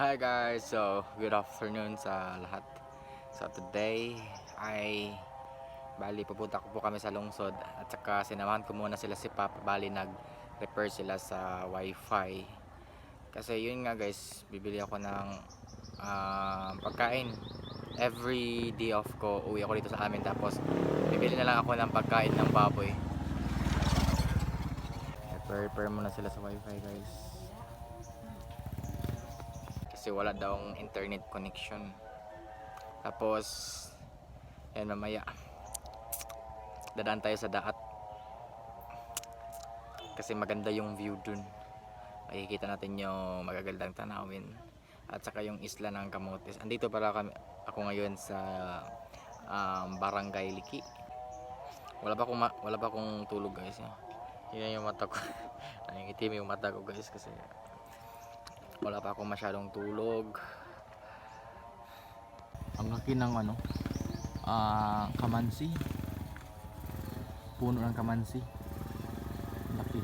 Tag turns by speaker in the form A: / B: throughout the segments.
A: Hi guys, so good afternoon sa lahat. So today ay bali pupunta ko po kami sa lungsod at saka sinamahan ko muna sila si Pap bali nag-repair sila sa wifi. Kasi yun nga guys, bibili ako ng ah, pagkain. Every day off ko, uwi ako dito sa amin tapos bibili na lang ako ng pagkain ng baboy. Repair-repair muna sila sa wifi guys kasi wala daw ang internet connection. Tapos yan mamaya. Dadaan tayo sa daat. Kasi maganda yung view dun. Makikita natin yung magagandang tanawin. At saka yung isla ng Camotes. Andito pala kami, ako ngayon sa um, Barangay Liki. Wala pa akong wala pa akong tulog guys yun yung mata ko. Nangingitim yung mata ko guys kasi wala pa akong masyadong tulog ang laki ng ano ah kamansi puno ng kamansi laki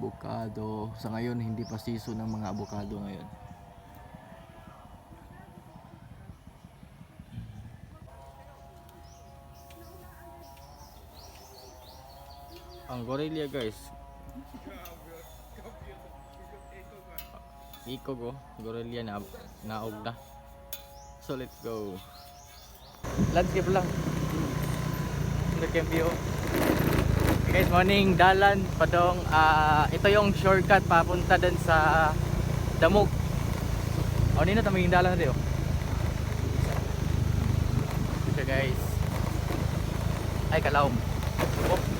A: Abukado. Sa ngayon, hindi pa season ng mga abukado ngayon. Ang gorilla guys. Iko go, gorilla na naog na. So let's go. Landscape lang. Look yung view. Guys, morning dalan padong ah ito yung shortcut papunta dun sa Damog. O nino ta maging dalan na diyo. Okay guys. Ay kalawom. Oh.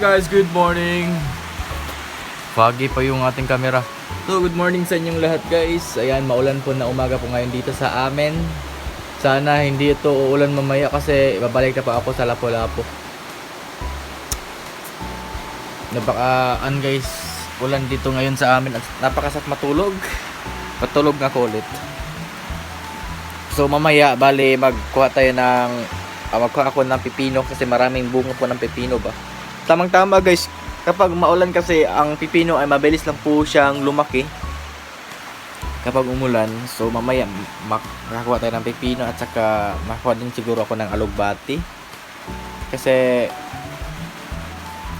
A: Hi guys, good morning. Foggy pa yung ating camera. So, good morning sa inyong lahat guys. Ayan, maulan po na umaga po ngayon dito sa amin. Sana hindi ito uulan mamaya kasi babalik na pa ako sa Lapu-Lapu. Napakaan guys, ulan dito ngayon sa amin at napakasat matulog. Patulog nga ako ulit. So mamaya, bali magkuha tayo ng ah, magkuha ako ng pipino kasi maraming bunga po ng pipino ba. Tamang tama guys, kapag maulan kasi ang pipino ay mabilis lang po siyang lumaki. Kapag umulan, so mamaya mak- makakuha tayo ng pipino at saka makakuha din siguro ako ng alugbati. Kasi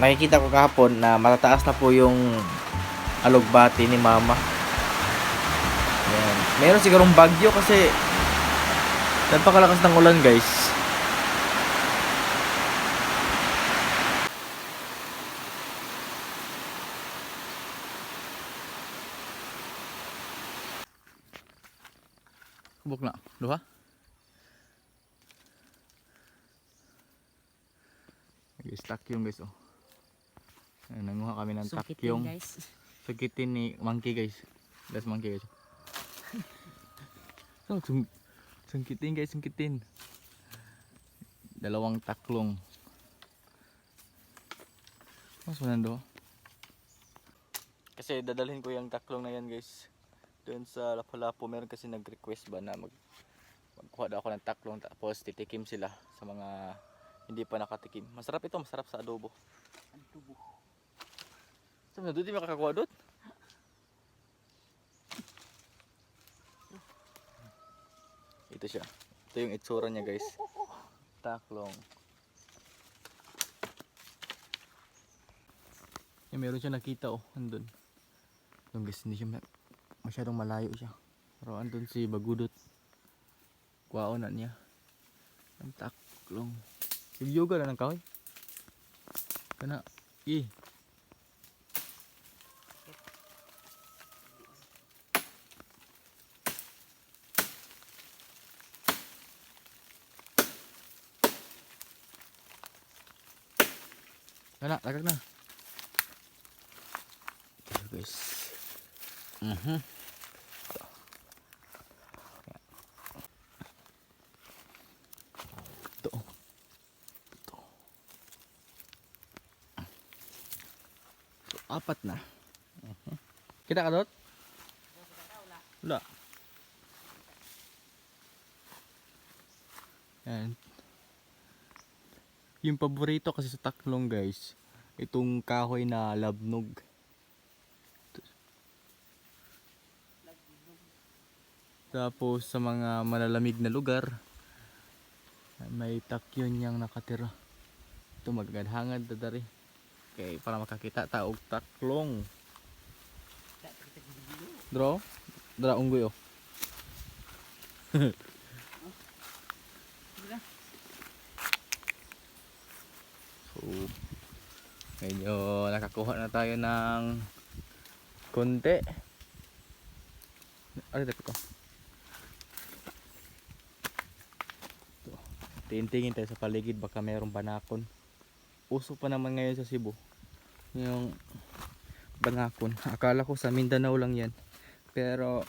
A: nakikita ko kahapon na matataas na po yung alugbati ni mama. Yan. Meron sigurong bagyo kasi napakalakas ng ulan guys. Kubok na. Duha? Guys, takyong guys oh. Ayan, nanguha kami ng
B: Sungkitin
A: takyong.
B: guys.
A: Sagitin ni monkey guys. That's monkey guys. so, sung sungkitin guys, sungkitin. Dalawang taklong. Mas manando. Kasi dadalhin ko yung taklong na yan guys. Doon sa Lapu-Lapu meron kasi nag-request ba na mag magkuha daw ako ng taklong tapos titikim sila sa mga hindi pa nakatikim. Masarap ito, masarap sa adobo.
B: Tubo.
A: Sabi na doon, di makakakuha doon. Ito siya. Ito yung itsura niya guys. Taklong. Yung meron siya nakita oh, andun. Yung guys, hindi siya masyadong malayo siya. Pero andun si Bagudot. Kuwao na niya. Ang taklong. Yoga na ng kahoy. Kana. Eh. Wala, lagag na. Ito guys. Mhm. Ito. Ito. Apat na. Mhm. Kita ka dot? Wala. Yan. Yung paborito kasi sa taklong guys, itong kahoy na labnog. Tapos sa mga malalamig na lugar, may takyon niyang nakatira. Ito magagadhangad dadari. Okay, para makakita taog taklong. Draw? Dra unggoy oh. So, medyo nakakuha na tayo ng konti. Ano ito ko? Ito. Tingin tayo sa paligid baka mayroong banakon. Uso pa naman ngayon sa Cebu. Yung banakon. Akala ko sa Mindanao lang yan. Pero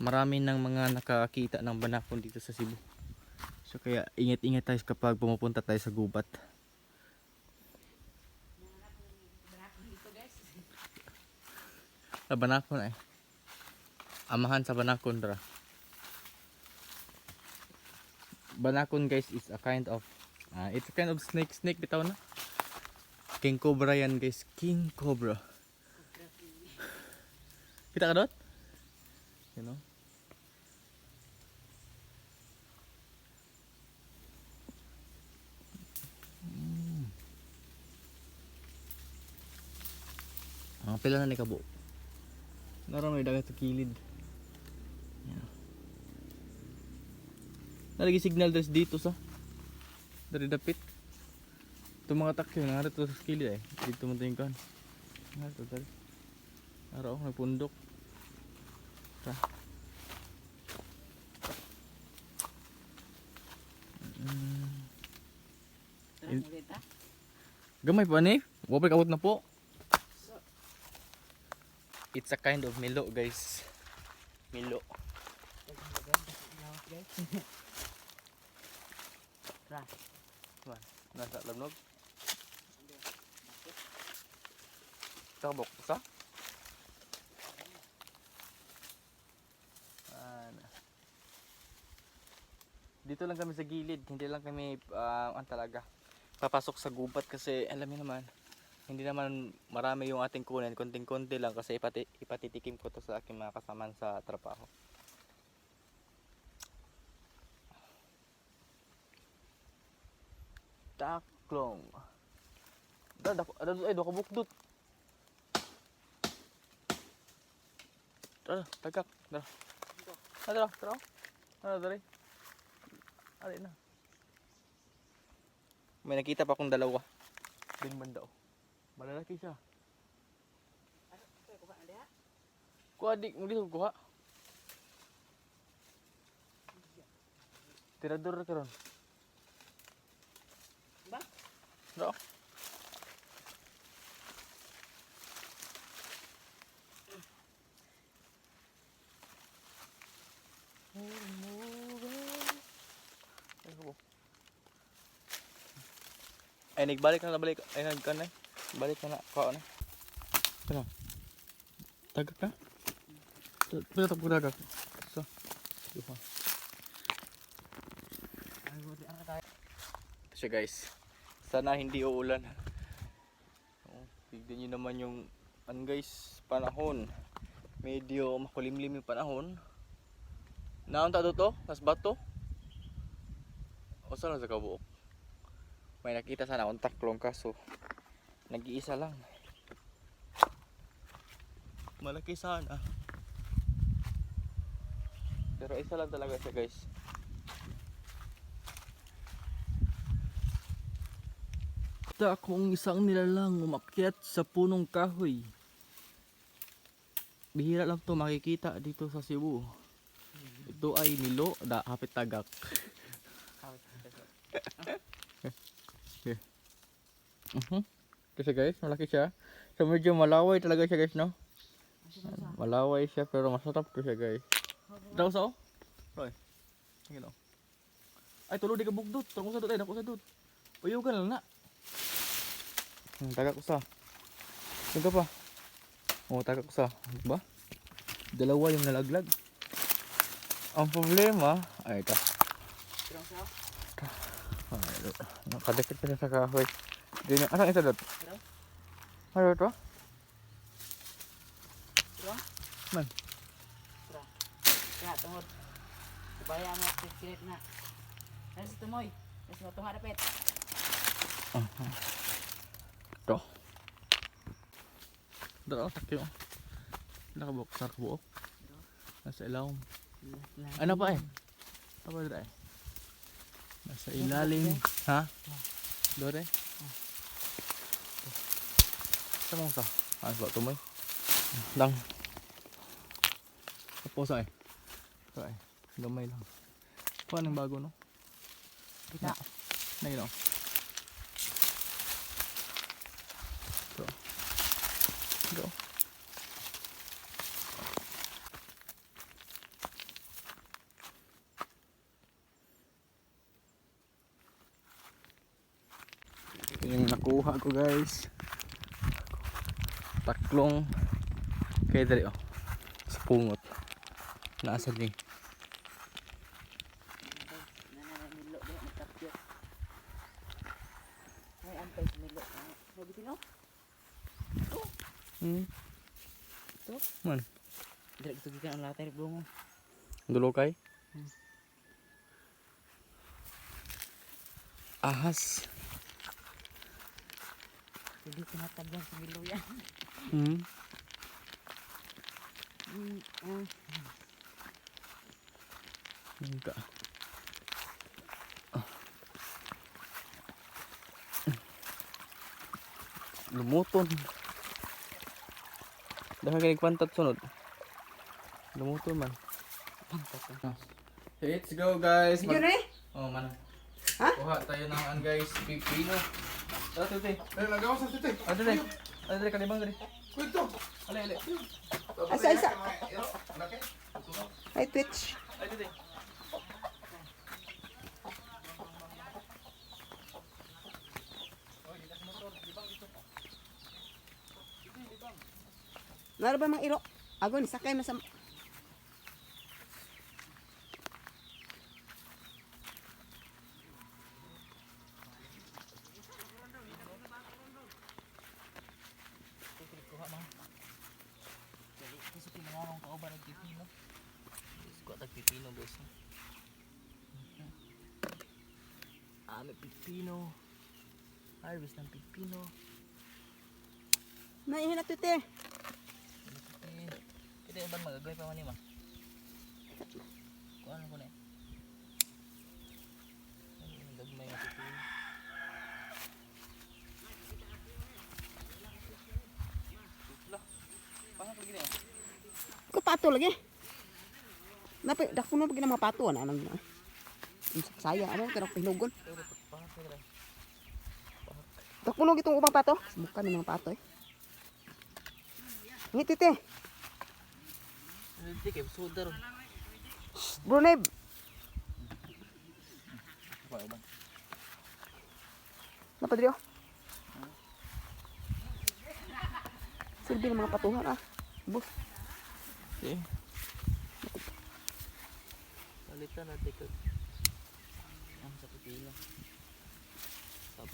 A: marami ng mga nakakita ng banakon dito sa Cebu. So kaya ingat-ingat tayo kapag pumupunta tayo sa gubat. Sa banakon eh. Amahan sa banakon dra. Banakon guys is a kind of ah, it's a kind of snake snake bitaw na. King cobra yan guys, king cobra. Kita ka dot? You know? Mga pila na ni kabo. Naroon may dagat kilid. Nalagi signal dress dito sa. Dari dapit. Ito mga takyo, narito sa kilid eh. Dito mo tingin kan. Narito dari. Araw, nagpundok.
B: Mo kita.
A: Gamay pa ni. Wapay kabot na po. It's a kind of milo guys. Milo.
B: Ra.
A: Nasa lamnog. Isa ka bok. Isa? Ano. Dito lang kami sa gilid. Hindi lang kami, ah, ang talaga, papasok sa gubat kasi alam niyo naman, hindi naman marami yung ating kunin. Konting-konti lang kasi ipati, ipatitikim ko to sa aking mga kasamaan sa trabaho. Taklong. Da, da, da, ay, do ka bukdot. Tara, tagak. Tara. Ah, Tara, tara. Tara, tara. Ari na. May nakita pa akong dalawa. Ding banda oh. Malalaki siya. Kuha di, mo dito kuha. Tirador ka ron.
B: Ba?
A: No. Ay, nagbalik na nabalik. Ay, nagka na. Balik na na. Kuha na. Ano? Tagak na? Pila tapos tagak. So. Duha. Siya guys. Sana hindi uulan. Oh, tignan nyo naman yung an guys, panahon. Medyo makulimlim yung panahon. Naon ta to? Nas bato? O saan sa kabuok? May nakita sana akong taklong kaso nag-iisa lang. Malaki sana. Pero isa lang talaga siya guys. Kita akong isang nilalang umakyat sa punong kahoy. Bihira lang to makikita dito sa Cebu. Ito ay nilo, da hapit tagak. Mhm. Kasi guys, malaki siya. So medyo malaway talaga siya guys, no? Malaway siya pero masarap to siya guys. Daw sa oh? Roy. Ngino. Ay tulo di ka bugdot. Ko sa dot ay dako sa dot. Uyugan lang na. Hmm, tagak usa. Taga pa. Oh, tagak usa. Ba? Dalawa yung nalaglag. Ang problema, ay
B: sa
A: Ay, Nakadikit pa siya sa kahoy. Di na, anong isa dot?
B: Hello?
A: Ano ito?
B: kaya tungod. Kubaya nga kikilit na. Ay, sa tumoy. Ay, sa tunga dapit.
A: Ito. Dito, takyo. Nakabuok, nakabuok. Nasa ilaw. Ano pa eh? Apa dito eh? Nasa ilalim. Ha? Dore? Sa mong sa? Ano ba tumoy? Lang. Tapos ay. Ito ay. Gamay lang. Paano yung bago no?
B: Kita.
A: Na ginaw. Ito. Ito. Ito yung nakuha ko guys. Taklong kay dali oh. Sa pungot. Nasa ni.
B: Nananamilo. Di, magkapyot. Ay, ampay sa milo. Ay, bitin oh.
A: Hmm.
B: Ito?
A: Man.
B: Dili ito gikan ang latay bungo.
A: Dulo kay?
B: Hmm.
A: Ahas.
B: Hindi tinatablan sa milo yan.
A: Hmm.
B: Mm, ah.
A: Hindi. Lumuton. Dahil kanig pantat sunod. Lumuton man. Let's go guys.
B: Eh.
A: Oh man.
B: Ha?
A: Kuha tayo ng an guys, pipino. Tara tuti.
C: Eh, lagaw sa titi.
A: Ano dali? Ano dali kalibang dali?
C: Kwento.
A: Ali ali.
D: Asa.
C: Laki.
D: Ay, Twitch.
A: Ay tuti.
D: Nara ba mga iro? Agon, sakay mo sa...
A: Kuha mo. Dali, kasi pinangarong ka ba nagpipino? Kuha tag pipino guys. Ah, may pipino. Harvest ng pipino.
D: Naihin na tute.
A: Eh, Kita ba magagawin pa man ma? Kuha ano ko na eh. Ang Gagmay na pipino. Lah, paano pag gina?
D: Ko pato lagi. Napa, dako na pag mga pato na nang ang saya ano pero pinugon.
A: Pero paano pag gina?
D: Dako na gitong ubang pato. Muka ng mga pato eh. Ngi tite.
A: Hindi kayo, soda ron.
D: Brunei.
A: Pa, ba?
D: Napadrio. Silbi ng mga patuhan ah. Bus.
A: Okay. Palitan natin ko. Ang sa pipino. Stop.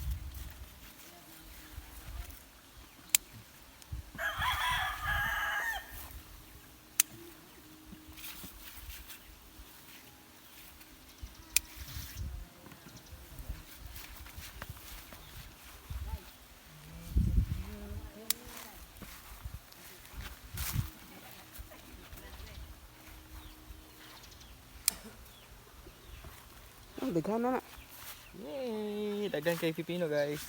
D: Oh, daghan na na.
A: Yay! Dagan kay pipino guys.